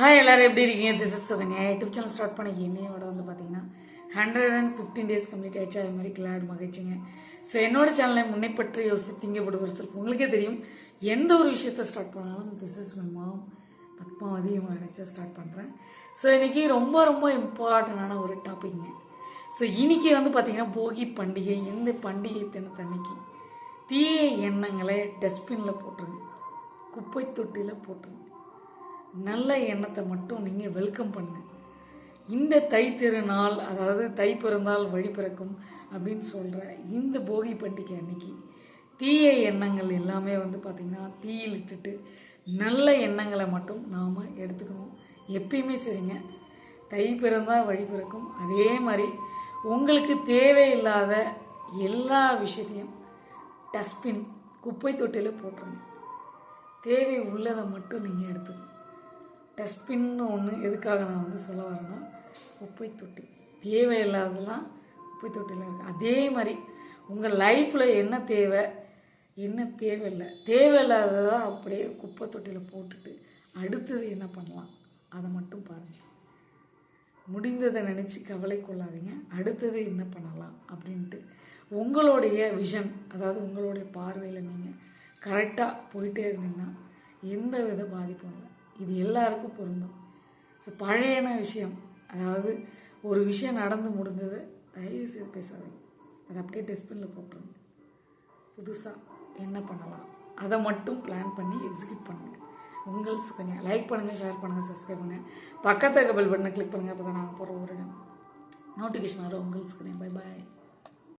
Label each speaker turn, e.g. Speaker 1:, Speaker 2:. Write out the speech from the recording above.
Speaker 1: Hi எல்லோரும் எப்படி இருக்கீங்க? This is Sukanya YouTube channel start பண்ணி என்னையோட வந்து பார்த்தீங்கன்னா hundred and fifteen days complete ஆயிடுச்சு. அது மாதிரி கிளாட் மகிழ்ச்சிங்க. ஸோ என்னோட சேனலை முன்னைப்பற்றி பற்றி யோசி திங்கப்படுவர் செல்ஃப் உங்களுக்கே தெரியும் எந்த ஒரு விஷயத்தை ஸ்டார்ட் பண்ணாலும் திஸ் இஸ் மை மாம் அதிகமாக நினச்சி ஸ்டார்ட் பண்ணுறேன் ஸோ இன்றைக்கி ரொம்ப ரொம்ப இம்பார்ட்டண்டான ஒரு டாப்பிக்ங்க ஸோ இன்றைக்கி வந்து பார்த்திங்கன்னா போகி பண்டிகை இந்த பண்டிகை தினத்தன்னைக்கு தீய எண்ணங்களை டஸ்ட்பினில் போட்டுருங்க. குப்பை தொட்டியில் போட்டுருங்க. நல்ல எண்ணத்தை மட்டும் நீங்கள் வெல்கம் பண்ணுங்கள் இந்த தை திருநாள் அதாவது தை பிறந்தால் வழி பிறக்கும் அப்படின்னு சொல்கிற இந்த போகி பண்டிகை அன்னைக்கு தீய எண்ணங்கள் எல்லாமே வந்து பார்த்திங்கன்னா தீயில் இட்டுட்டு நல்ல எண்ணங்களை மட்டும் நாம் எடுத்துக்கணும். எப்பயுமே சரிங்க. தை பிறந்தால் வழி பிறக்கும். அதே மாதிரி உங்களுக்கு தேவையில்லாத எல்லா விஷயத்தையும் டஸ்ட்பின் குப்பை தொட்டியில் போட்டுருங்க. தேவை உள்ளதை மட்டும் நீங்கள் எடுத்துக்கணும். டஸ்ட்பின்னு ஒன்று எதுக்காக நான் வந்து சொல்ல வரேன்னா குப்பை தொட்டி தேவையில்லாததெல்லாம் குப்பை தொட்டியில் இருக்குது அதே மாதிரி உங்கள் லைஃப்பில் என்ன தேவை? என்ன தேவையில்லை. தேவையில்லாததான் அப்படியே குப்பை தொட்டியில் போட்டுட்டு அடுத்தது என்ன பண்ணலாம்? அதை மட்டும் பாருங்கள் முடிந்ததை நினச்சி கவலை கொள்ளாதீங்க. அடுத்தது என்ன பண்ணலாம் அப்படின்ட்டு உங்களுடைய விஷன் அதாவது உங்களுடைய பார்வையில் நீங்கள் கரெக்டாக போயிட்டே இருந்தீங்கன்னா எந்த வித பாதிப்பும் இல்லை. இது எல்லாருக்கும் பொருந்தும். ஸோ பழையன விஷயம். அதாவது ஒரு விஷயம் நடந்து முடிஞ்சது தயவு செய்து பேசாதீங்க. அதை அப்படியே டஸ்ட்பினில் போட்டுருங்க. புதுசாக என்ன பண்ணலாம்? அதை மட்டும் பிளான் பண்ணி எக்ஸிக்யூட் பண்ணுங்கள் உங்கள் சுகன்யா. லைக் பண்ணுங்கள் ஷேர் பண்ணுங்கள் சப்ஸ்கிரைப் பண்ணுங்கள் பக்கத்தில் பெல் பட்டனை கிளிக் பண்ணுங்கள் அப்போ தான் நாங்கள் போகிற ஒரு இடம் நோட்டிஃபிகேஷன் வரும். உங்கள் சுகன்யா. Bye bye